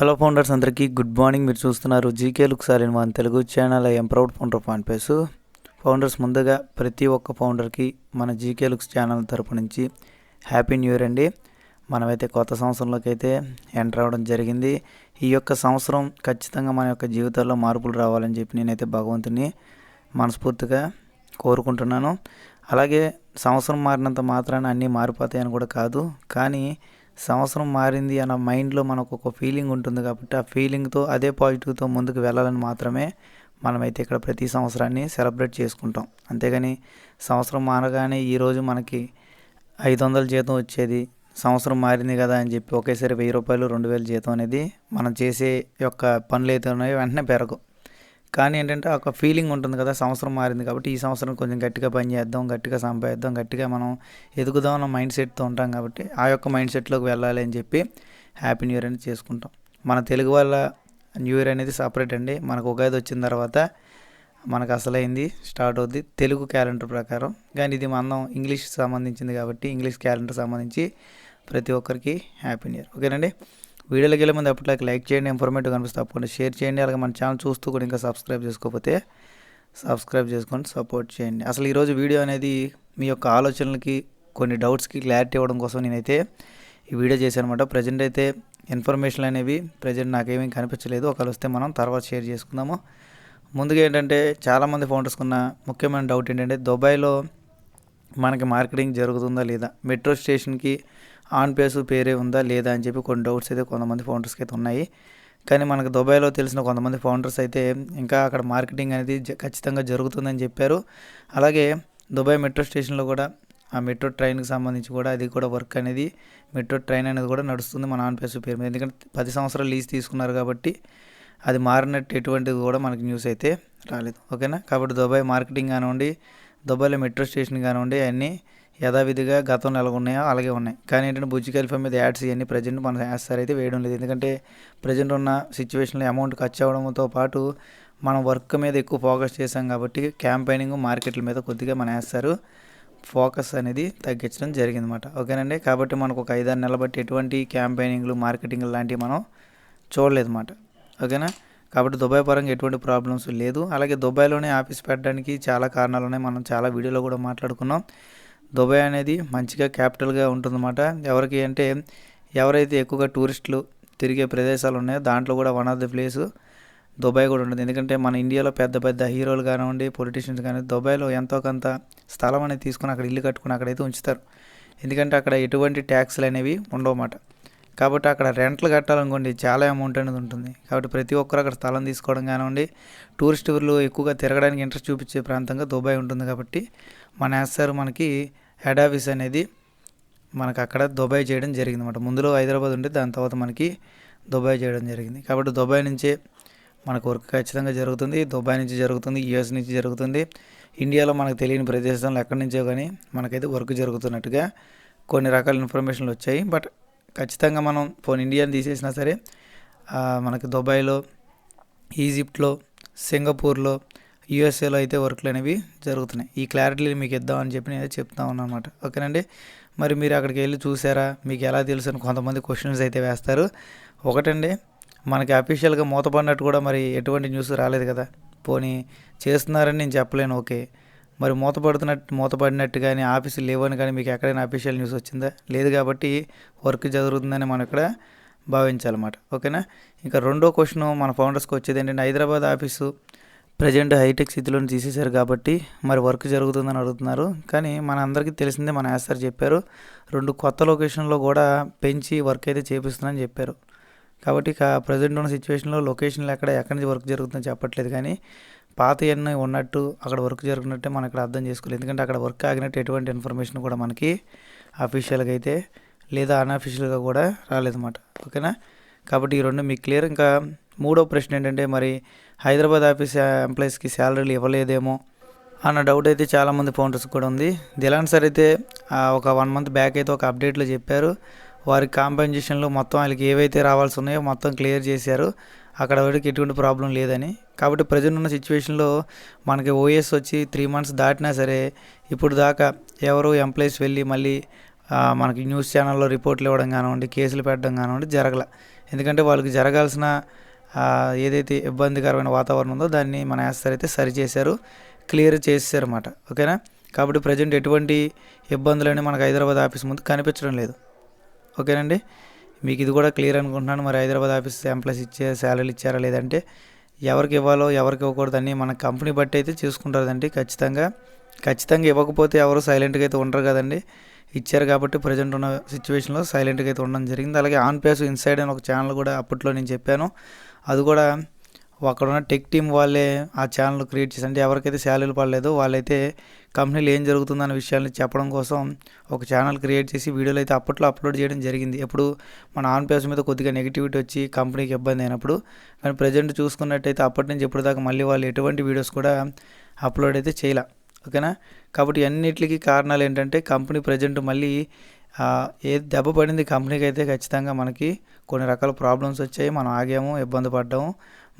Hello founders అందరికీ good morning. మీరు చూస్తున్నారు GK look sir in Telugu channel. I'm proud founder fan పేసు. Founders ముందుగా ప్రతి ఒక్క ఫౌండర్కి మన జీకే లుక్స్ ఛానల్ తరపు నుంచి హ్యాపీ న్యూ ఇయర్ అండి. మనమైతే కొత్త సంవత్సరంలోకి అయితే ఎంటర్ అవ్వడం జరిగింది. ఈ యొక్క సంవత్సరం ఖచ్చితంగా మన యొక్క జీవితాల్లో మార్పులు రావాలని చెప్పి నేనైతే భగవంతుని మనస్ఫూర్తిగా కోరుకుంటున్నాను. అలాగే సంవత్సరం మారినంత మాత్రాన అన్నీ మారిపోతాయని కూడా కాదు. కానీ సంవత్సరం మారింది అన్న మైండ్లో మనకు ఒక ఫీలింగ్ ఉంటుంది కాబట్టి ఆ ఫీలింగ్తో అదే పాజిటివ్తో ముందుకు వెళ్ళాలని మాత్రమే మనమైతే ఇక్కడ ప్రతి సంవత్సరాన్ని సెలబ్రేట్ చేసుకుంటాం. అంతేగాని సంవత్సరం మారగానే ఈరోజు మనకి ఐదు వందల జీతం వచ్చేది సంవత్సరం మారింది కదా అని చెప్పి ఒకేసారి వెయ్యి రూపాయలు రెండు వేల జీతం అనేది మనం చేసే యొక్క పనులు అయితే ఉన్నాయో వెంటనే పెరగవు. కానీ ఏంటంటే ఒక ఫీలింగ్ ఉంటుంది కదా సంవత్సరం మారింది కాబట్టి ఈ సంవత్సరం కొంచెం గట్టిగా పని చేద్దాం గట్టిగా సంపాదిద్దాం గట్టిగా మనం ఎదుగుదాం అన్న మైండ్ సెట్తో ఉంటాం కాబట్టి ఆ యొక్క మైండ్ సెట్లోకి వెళ్ళాలి అని చెప్పి హ్యాపీ న్యూ ఇయర్ అనేది చేసుకుంటాం. మన తెలుగు వాళ్ళ న్యూ ఇయర్ అనేది సపరేట్ అండి. మనకు ఉగాది వచ్చిన తర్వాత మనకు అసలైంది స్టార్ట్ అవుద్ది తెలుగు క్యాలెండర్ ప్రకారం. కానీ ఇది మనం ఇంగ్లీష్ సంబంధించింది కాబట్టి ఇంగ్లీష్ క్యాలెండర్ సంబంధించి ప్రతి ఒక్కరికి హ్యాపీ న్యూ ఇయర్ ఓకేనండి వీడియోలోకి వెళ్ళే ముందు అప్పట్లోకి లైక్ చేయండి ఇన్ఫర్మేటివ్ కనిపిస్తే తప్పకుండా షేర్ చేయండి. అలాగే మన ఛానల్ చూస్తూ కూడా ఇంకా సబ్స్క్రైబ్ చేసుకోకపోతే సబ్స్క్రైబ్ చేసుకొని సపోర్ట్ చేయండి. అసలు ఈరోజు వీడియో అనేది మీ యొక్క ఆలోచనలకి కొన్ని డౌట్స్కి క్లారిటీ ఇవ్వడం కోసం నేనైతే ఈ వీడియో చేశాను అనమాట ప్రజెంట్ అయితే ఇన్ఫర్మేషన్ అనేవి ప్రజెంట్ నాకేమీ కనిపించలేదు. ఒకవేళ వస్తే మనం తర్వాత షేర్ చేసుకుందాము. ముందుగా ఏంటంటే చాలామంది ఫౌండర్స్ ఉన్న ముఖ్యమైన డౌట్ ఏంటంటే దుబాయ్లో మనకి మార్కెటింగ్ జరుగుతుందా లేదా? మెట్రో స్టేషన్కి ఆన్ ప్లేస్ పేరే ఉందా లేదా అని చెప్పి కొన్ని డౌట్స్ అయితే కొంతమంది ఫౌండర్స్కి అయితే ఉన్నాయి. కానీ మనకు దుబాయ్లో తెలిసిన కొంతమంది ఫౌండర్స్ అయితే ఇంకా అక్కడ మార్కెటింగ్ అనేది ఖచ్చితంగా జరుగుతుందని చెప్పారు. అలాగే దుబాయ్ మెట్రో స్టేషన్లో కూడా ఆ మెట్రో ట్రైన్కి సంబంధించి కూడా అది కూడా వర్క్ అనేది మెట్రో ట్రైన్ అనేది కూడా నడుస్తుంది మన ఆన్ పేరు మీద. ఎందుకంటే పది సంవత్సరాలు లీజ్ తీసుకున్నారు కాబట్టి అది మారినట్టు ఎటువంటిది కూడా మనకి న్యూస్ అయితే రాలేదు. ఓకేనా? కాబట్టి దుబాయ్ మార్కెటింగ్ కానివ్వండి దుబాయ్లో మెట్రో స్టేషన్ కానివ్వండి అన్నీ యథావిధిగా గతంలో ఎలా ఉన్నాయో అలాగే ఉన్నాయి. కానీ ఏంటంటే బుజ్జి ఖలీఫా మీద యాడ్స్ ఇవన్నీ ప్రజెంట్ మన యాడ్స్ అయితే వేయడం లేదు. ఎందుకంటే ప్రజెంట్ ఉన్న సిచ్యువేషన్లో అమౌంట్ ఖర్చు అవ్వడంతో పాటు మనం వర్క్ మీద ఎక్కువ ఫోకస్ చేసాం కాబట్టి క్యాంపెయినింగ్ మార్కెట్ల మీద కొద్దిగా మన వేస్తారు ఫోకస్ అనేది తగ్గించడం జరిగిందన్నమాట. ఓకేనండి? కాబట్టి మనకు ఒక ఐదారు నెలల బట్టి ఎటువంటి క్యాంపెయినింగ్లు మార్కెటింగ్ లాంటివి మనం చూడలేదన్నమాట. ఓకేనా? కాబట్టి దుబాయ్ పరంగా ఎటువంటి ప్రాబ్లమ్స్ లేదు. అలాగే దుబాయ్లోనే ఆఫీస్ పెట్టడానికి చాలా కారణాలు ఉన్నాయి. మనం చాలా వీడియోలో కూడా మాట్లాడుకున్నాం. దుబాయ్ అనేది మంచిగా క్యాపిటల్గా ఉంటుందన్నమాట. ఎవరికి అంటే ఎవరైతే ఎక్కువగా టూరిస్టులు తిరిగే ప్రదేశాలు ఉన్నాయో దాంట్లో కూడా one of the place Dubai కూడా ఉంటుంది. ఎందుకంటే మన ఇండియాలో పెద్ద పెద్ద హీరోలు కానివ్వండి పొలిటీషియన్స్ కానీ దుబాయ్లో ఎంతో కొంత స్థలం అనేది తీసుకుని అక్కడ ఇల్లు కట్టుకుని అక్కడైతే ఉంచుతారు. ఎందుకంటే అక్కడ ఎటువంటి ట్యాక్స్లు అనేవి ఉండవన్నమాట. కాబట్టి అక్కడ రెంట్లు కట్టాలనుకోండి చాలా అమౌంట్ అనేది ఉంటుంది. కాబట్టి ప్రతి ఒక్కరు అక్కడ స్థలం తీసుకోవడం కానివ్వండి టూరిస్ట్ ఊర్లు ఎక్కువగా తిరగడానికి ఇంట్రెస్ట్ చూపించే ప్రాంతంగా దుబాయ్ ఉంటుంది కాబట్టి మన ఎస్ఆర్ మనకి హెడ్ ఆఫీస్ అనేది మనకు అక్కడ దుబాయ్ చేయడం జరిగింది అనమాట ముందులో హైదరాబాద్ ఉంటే దాని తర్వాత మనకి దుబాయ్ చేయడం జరిగింది. కాబట్టి దుబాయ్ నుంచే మనకు వర్క్ ఖచ్చితంగా జరుగుతుంది. దుబాయ్ నుంచి జరుగుతుంది యుఎస్ నుంచి జరుగుతుంది. ఇండియాలో మనకు తెలియని ప్రదేశంలో ఎక్కడి నుంచో కానీ మనకైతే వర్క్ జరుగుతున్నట్టుగా కొన్ని రకాల ఇన్ఫర్మేషన్లు వచ్చాయి. బట్ ఖచ్చితంగా మనం ఫోన్ ఇండియాని తీసేసినా సరే మనకి దుబాయ్లో ఈజిప్ట్లో సింగపూర్లో యూఎస్ఏలో అయితే వర్క్లు అనేవి జరుగుతున్నాయి. ఈ క్లారిటీ మీకు ఇద్దామని చెప్పి నేను చెప్తా ఉన్నాను అనమాట ఓకేనండి? మరి మీరు అక్కడికి వెళ్ళి చూసారా? మీకు ఎలా తెలుసు అని కొంతమంది క్వశ్చన్స్ అయితే వేస్తారు. ఒకటండి మనకి అఫీషియల్గా మూతపడినట్టు కూడా మరి ఎటువంటి న్యూస్ రాలేదు కదా? పోనీ చేస్తున్నారని నేను చెప్పలేను. ఓకే. మరి మూతపడుతున్నట్టు మూతపడినట్టు కానీ ఆఫీసులు లేవని కానీ మీకు ఎక్కడైనా అఫీషియల్ న్యూస్ వచ్చిందా? లేదు కాబట్టి వర్క్ జరుగుతుందని మనం ఇక్కడ భావించాలన్నమాట. ఓకేనా? ఇంకా రెండో క్వశ్చన్ మన ఫౌండర్స్కి వచ్చేది ఏంటంటే హైదరాబాద్ ఆఫీసు ప్రజెంట్ హైటెక్ స్థితిలో తీసేశారు కాబట్టి మరి వర్క్ జరుగుతుందని అడుగుతున్నారు. కానీ మన అందరికీ తెలిసిందే మన యాస్తారు చెప్పారు. రెండు కొత్త లొకేషన్లో కూడా పెంచి వర్క్ అయితే చేపిస్తుందని చెప్పారు. కాబట్టి ఇక ప్రజెంట్ ఉన్న సిచ్యువేషన్లో లొకేషన్లు ఎక్కడ ఎక్కడి నుంచి వర్క్ జరుగుతుందో చెప్పట్లేదు కానీ పాత ఎన్నో ఉన్నట్టు అక్కడ వర్క్ జరుగుతున్నట్టే మనం ఇక్కడ అర్థం చేసుకోలేదు ఎందుకంటే అక్కడ వర్క్ ఆగినట్టు ఎటువంటి ఇన్ఫర్మేషన్ కూడా మనకి అఫీషియల్గా అయితే లేదా అన్అఫీషియల్గా కూడా రాలేదన్నమాట. ఓకేనా? కాబట్టి ఈ రెండు మీకు క్లియర్ ఇంకా మూడో ప్రశ్న ఏంటంటే మరి హైదరాబాద్ ఆఫీస్ ఎంప్లాయీస్కి శాలరీలు ఇవ్వలేదేమో అన్న డౌట్ అయితే చాలామంది ఫౌండర్స్ కూడా ఉంది. దిలాన్ సార్ అయితే ఒక వన్ మంత్ బ్యాక్ అయితే ఒక అప్డేట్లో చెప్పారు. వారి కాంపెన్సేషన్లో మొత్తం వాళ్ళకి ఏవైతే రావాల్సి ఉన్నాయో మొత్తం క్లియర్ చేశారు. అక్కడ వాడికి ఎటువంటి ప్రాబ్లం లేదని. కాబట్టి ప్రజెంట్ ఉన్న సిచ్యువేషన్లో మనకి ఓఎస్ వచ్చి త్రీ మంత్స్ దాటినా సరే ఇప్పుడు దాకా ఎవరు ఎంప్లాయీస్ వెళ్ళి మళ్ళీ మనకి న్యూస్ ఛానల్లో రిపోర్ట్లు ఇవ్వడం కానివ్వండి కేసులు పెట్టడం కానివ్వండి జరగల. ఎందుకంటే వాళ్ళకి జరగాల్సిన ఏదైతే ఇబ్బందికరమైన వాతావరణం ఉందో దాన్ని మన యాస్తారు అయితే సరి చేశారు క్లియర్ చేశారన్నమాట. ఓకేనా? కాబట్టి ప్రజెంట్ ఎటువంటి ఇబ్బందులని మనకు హైదరాబాద్ ఆఫీస్ ముందు కనిపించడం లేదు. ఓకేనండి? మీకు ఇది కూడా క్లియర్ అనుకుంటున్నాను. మరి హైదరాబాద్ ఆఫీస్ ఎంప్లాయీస్ ఇచ్చే శాలరీలు ఇచ్చారా లేదంటే ఎవరికి ఇవ్వాలో ఎవరికి ఇవ్వకూడదని మన కంపెనీ బట్టి అయితే చూసుకుంటారండి ఖచ్చితంగా. ఖచ్చితంగా ఇవ్వకపోతే ఎవరు సైలెంట్గా అయితే ఉండరు కదండి. ఇచ్చారు కాబట్టి ప్రజెంట్ ఉన్న సిచ్యువేషన్లో సైలెంట్గా అయితే ఉండడం జరిగింది. అలాగే ఆన్ పేస్ ఇన్సైడ్ అని ఒక ఛానల్ కూడా అప్పట్లో నేను చెప్పాను. అది కూడా అక్కడున్న టెక్ టీం వాళ్ళే ఆ ఛానల్ క్రియేట్ చేసి అంటే ఎవరికైతే శాలరీలు పడలేదో వాళ్ళైతే కంపెనీలో ఏం జరుగుతుందన్న విషయాన్ని చెప్పడం కోసం ఒక ఛానల్ క్రియేట్ చేసి వీడియోలు అయితే అప్పట్లో అప్లోడ్ చేయడం జరిగింది. ఎప్పుడు మన ఆన్ పేస్ మీద కొద్దిగా నెగిటివిటీ వచ్చి కంపెనీకి ఇబ్బంది అయినప్పుడు కానీ ప్రజెంట్ చూసుకున్నట్టయితే అప్పటి నుంచి ఇప్పటిదాకా మళ్ళీ వాళ్ళు ఎటువంటి వీడియోస్ కూడా అప్లోడ్ అయితే చేయలే. ఓకేనా? కాబట్టి అన్నిటికీ కారణాలు ఏంటంటే కంపెనీ ప్రజెంట్ మళ్ళీ ఏ దెబ్బ పడింది కంపెనీకి అయితే ఖచ్చితంగా మనకి కొన్ని రకాల ప్రాబ్లమ్స్ వచ్చాయి. మనం ఆగాము ఇబ్బంది పడ్డాము.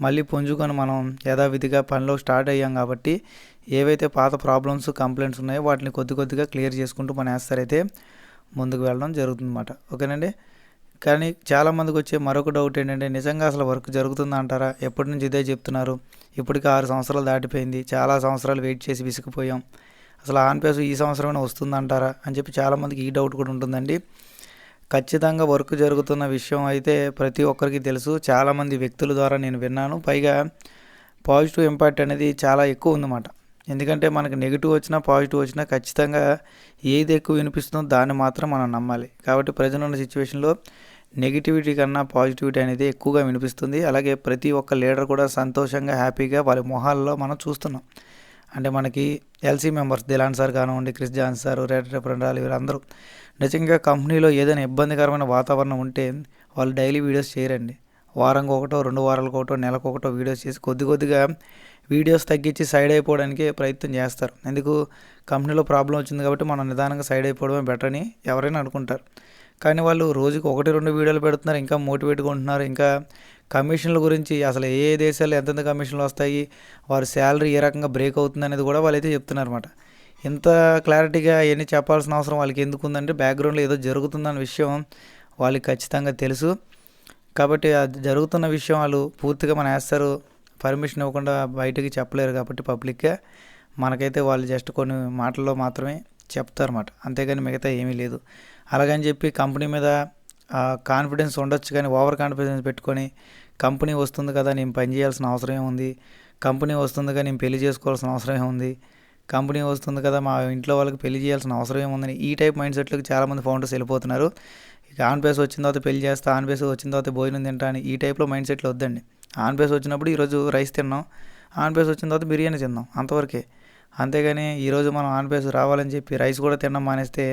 మళ్ళీ పుంజుకొని మనం యథావిధిగా పనిలో స్టార్ట్ అయ్యాం కాబట్టి ఏవైతే పాత ప్రాబ్లమ్స్ కంప్లైంట్స్ ఉన్నాయో వాటిని కొద్ది కొద్దిగా క్లియర్ చేసుకుంటూ మన అయితే ముందుకు వెళ్ళడం జరుగుతుందన్నమాట. ఓకేనండి? కానీ చాలామందికి వచ్చే మరొక డౌట్ ఏంటంటే నిజంగా అసలు వర్క్ జరుగుతుందా అంటారా? ఎప్పటి నుంచి ఇదే చెప్తున్నారు? ఇప్పటికి ఆరు సంవత్సరాలు దాటిపోయింది. చాలా సంవత్సరాలు వెయిట్ చేసి విసిగిపోయాం. అసలు ఆన్ పేస్ ఈ సంవత్సరమైనా వస్తుందంటారా అని చెప్పి చాలామందికి ఈ డౌట్ కూడా ఉంటుందండి. ఖచ్చితంగా వర్క్ జరుగుతున్న విషయం అయితే ప్రతి ఒక్కరికి తెలుసు. చాలామంది వ్యక్తుల ద్వారా నేను విన్నాను. పైగా పాజిటివ్ ఇంపాక్ట్ అనేది చాలా ఎక్కువ ఉందన్నమాట. ఎందుకంటే మనకు నెగిటివ్ వచ్చినా పాజిటివ్ వచ్చినా ఖచ్చితంగా ఏది ఎక్కువ వినిపిస్తుందో దాన్ని మాత్రం మనం నమ్మాలి. కాబట్టి ప్రజెంట్ ఉన్న సిచ్యువేషన్లో నెగిటివిటీ కన్నా పాజిటివిటీ అనేది ఎక్కువగా వినిపిస్తుంది. అలాగే ప్రతి ఒక్క లీడర్ కూడా సంతోషంగా హ్యాపీగా వాళ్ళ మొహాల్లో మనం చూస్తున్నాం. అంటే మనకి ఎల్సీ మెంబర్స్ దిలాన్ సార్ కానివ్వండి క్రిస్ జాన్ సార్ రేటర్ రెఫరెండాలు వీరందరూ నిజంగా కంపెనీలో ఏదైనా ఇబ్బందికరమైన వాతావరణం ఉంటే వాళ్ళు డైలీ వీడియోస్ చేయరండి. వారంకి ఒకటో రెండు వారాలకు ఒకటో నెలకు ఒకటో వీడియోస్ చేసి కొద్ది కొద్దిగా వీడియోస్ తగ్గించి సైడ్ అయిపోవడానికి ప్రయత్నం చేస్తారు. ఎందుకు? కంపెనీలో ప్రాబ్లం వచ్చింది కాబట్టి మనం నిదానంగా సైడ్ అయిపోవడమే బెటర్ అని ఎవరైనా అనుకుంటారు. కానీ వాళ్ళు రోజుకి ఒకటి రెండు వీడియోలు పెడుతున్నారు ఇంకా మోటివేట్గా ఉంటున్నారు ఇంకా కమిషన్ల గురించి అసలు ఏ దేశాలు దేశాల్లో ఎంతెంత కమిషన్లు వస్తాయి వారి శాలరీ ఏ రకంగా బ్రేక్ అవుతుంది అనేది కూడా వాళ్ళైతే చెప్తున్నారు అనమాట ఇంత క్లారిటీగా ఎన్ని చెప్పాల్సిన అవసరం వాళ్ళకి ఎందుకు ఉందంటే బ్యాక్గ్రౌండ్లో ఏదో జరుగుతుందన్న విషయం వాళ్ళకి ఖచ్చితంగా తెలుసు. కాబట్టి అది జరుగుతున్న విషయం వాళ్ళు పూర్తిగా మన వేస్తారు పర్మిషన్ ఇవ్వకుండా బయటకి చెప్పలేరు కాబట్టి పబ్లిక్గా. మనకైతే వాళ్ళు జస్ట్ కొన్ని మాటల్లో మాత్రమే చెప్తారన్నమాట. అంతేగాని మిగతా ఏమీ లేదు. అలాగని చెప్పి కంపెనీ మీద కాన్ఫిడెన్స్ ఉండొచ్చు కానీ ఓవర్ కాన్ఫిడెన్స్ పెట్టుకొని కంపెనీ వస్తుంది కదా నేను పని చేయాల్సిన అవసరం ఏముంది కంపెనీ వస్తుంది కదా నేను పెళ్ళి చేసుకోవాల్సిన అవసరం ఏముంది కంపెనీ వస్తుంది కదా మా ఇంట్లో వాళ్ళకి పెళ్ళి చేయాల్సిన అవసరం ఏముందని ఈ టైప్ మైండ్ సెట్లకు చాలామంది ఫౌండర్స్ వెళ్ళిపోతున్నారు. ఇక ఆన్ బేస్ వచ్చిన తర్వాత పెళ్ళి చేస్తా ఆన్ బేస్ వచ్చిన తర్వాత భోజనం తింటా అని ఈ టైప్లో మైండ్ సెట్లు వద్దండి. ఆన్ బేస్ వచ్చినప్పుడు ఈరోజు రైస్ తిన్నాం. ఆన్ బేస్ వచ్చిన తర్వాత బిర్యానీ తిన్నాం అంతవరకే. అంతేగాని ఈరోజు మనం ఆన్ బేస్ రావాలని చెప్పి రైస్ కూడా తినడం మానేస్తే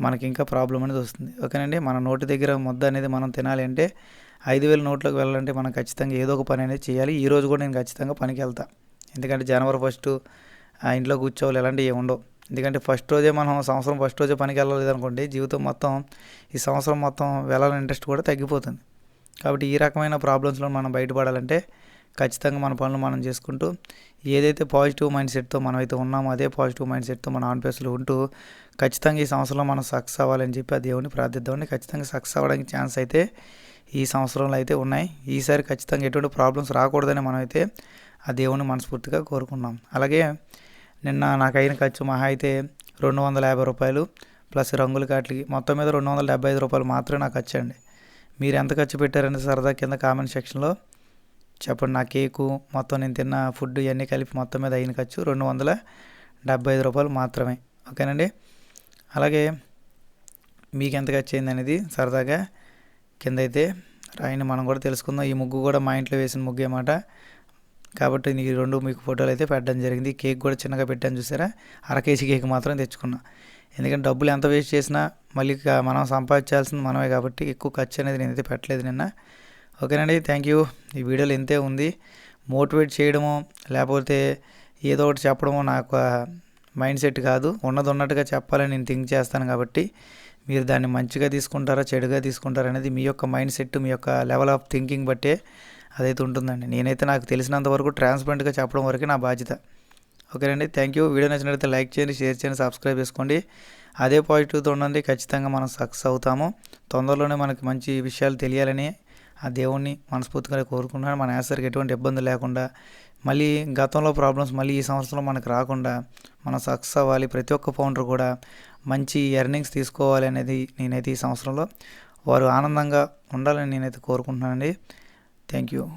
మనకి ఇంకా ప్రాబ్లం అనేది వస్తుంది. ఓకేనండి? మన నోటి దగ్గర ముద్ద అనేది మనం తినాలి అంటే ఐదు వేల నోట్లోకి వెళ్ళాలంటే మనం ఖచ్చితంగా ఏదో ఒక పని అనేది చేయాలి. ఈ రోజు కూడా నేను ఖచ్చితంగా పనికి వెళ్తా. ఎందుకంటే జనవరి ఫస్ట్ ఆ ఇంట్లో కూర్చోవాలి ఎలాంటివి ఏమి ఉండవు. ఎందుకంటే ఫస్ట్ రోజే మనం సంవత్సరం ఫస్ట్ రోజే పనికి వెళ్ళలేదు అనుకోండి జీవితం మొత్తం ఈ సంవత్సరం మొత్తం వెళ్ళాలని ఇంట్రెస్ట్ కూడా తగ్గిపోతుంది. కాబట్టి ఈ రకమైన ప్రాబ్లమ్స్లో మనం బయటపడాలంటే ఖచ్చితంగా మన పనులు మనం చేసుకుంటూ ఏదైతే పాజిటివ్ మైండ్ సెట్తో మనం అయితే ఉన్నామో అదే పాజిటివ్ మైండ్ సెట్తో మన ఆన్ ఉంటూ ఖచ్చితంగా ఈ సంవత్సరంలో మనం సక్సెస్ అవ్వాలని చెప్పి ఆ దేవుని ప్రార్థిద్దామని ఖచ్చితంగా సక్సెస్ అవ్వడానికి ఛాన్స్ అయితే ఈ సంవత్సరంలో అయితే ఉన్నాయి. ఈసారి ఖచ్చితంగా ఎటువంటి ప్రాబ్లమ్స్ రాకూడదని మనం అయితే ఆ దేవుని మనస్ఫూర్తిగా కోరుకున్నాం. అలాగే నిన్న నాకు అయిన ఖర్చు మహా అయితే రెండు వందల యాభై రూపాయలు ప్లస్ రంగుల కాట్లకి మొత్తం మీద రెండు వందల డెబ్బై ఐదు రూపాయలు మాత్రమే నాకు ఖర్చు అండి మీరు ఎంత ఖర్చు పెట్టారని సరదా కింద కామెంట్ సెక్షన్లో చెప్పండి నా కేకు మొత్తం నేను తిన్న ఫుడ్ ఇవన్నీ కలిపి మొత్తం మీద అయిన ఖర్చు రెండు వందల డెబ్బై ఐదు రూపాయలు మాత్రమే. ఓకేనండి? అలాగే మీకు ఎంత ఖర్చు అయింది అనేది సరదాగా కింద అయితే రాయిని మనం కూడా తెలుసుకుందాం. ఈ ముగ్గు కూడా మా ఇంట్లో వేసిన ముగ్గు అన్నమాట. కాబట్టి ఈ రెండు మీకు ఫోటోలు అయితే పెట్టడం జరిగింది. కేక్ కూడా చిన్నగా పెట్టాను చూసారా? అర కేజీ కేక్ మాత్రం తెచ్చుకున్నా. ఎందుకంటే డబ్బులు ఎంత వేస్ట్ చేసినా మళ్ళీ మనం సంపాదించాల్సింది మనమే కాబట్టి ఎక్కువ ఖర్చు అనేది నేనైతే పెట్టలేదు నిన్న. ఓకేనండి థ్యాంక్ యూ ఈ వీడియోలో ఇంతే ఉంది. మోటివేట్ చేయడము లేకపోతే ఏదో ఒకటి చెప్పడము నాకు మైండ్ సెట్ కాదు. ఉన్నది ఉన్నట్టుగా చెప్పాలని నేను థింక్ చేస్తాను కాబట్టి మీరు దాన్ని మంచిగా తీసుకుంటారా చెడుగా తీసుకుంటారా అనేది మీ యొక్క మైండ్ సెట్ మీ యొక్క లెవెల్ ఆఫ్ థింకింగ్ బట్టే అదైతే ఉంటుందండి. నేనైతే నాకు తెలిసినంత వరకు ట్రాన్స్పరెంట్గా చెప్పడం వరకే నా బాధ్యత. ఓకేనండి థ్యాంక్ యూ వీడియో నచ్చినట్లయితే లైక్ చేయండి షేర్ చేయండి సబ్స్క్రైబ్ చేసుకోండి. అదే పాజిటివ్తో ఉండండి ఖచ్చితంగా మనం సక్సెస్ అవుతాము. తొందరలోనే మనకి మంచి విషయాలు తెలియాలని ఆ దేవుణ్ణి మనస్ఫూర్తిగా కోరుకుంటున్నాను. మన యాసరికి ఎటువంటి ఇబ్బంది లేకుండా మళ్ళీ గతంలో ప్రాబ్లమ్స్ మళ్ళీ ఈ సంవత్సరంలో మనకు రాకుండా మనం సక్సెస్ అవ్వాలి. ప్రతి ఒక్క ఫౌండర్ కూడా మంచి ఎర్నింగ్స్ తీసుకోవాలి అనేది నేనైతే ఈ సంవత్సరంలో వారు ఆనందంగా ఉండాలని నేనైతే కోరుకుంటున్నానండి. Thank you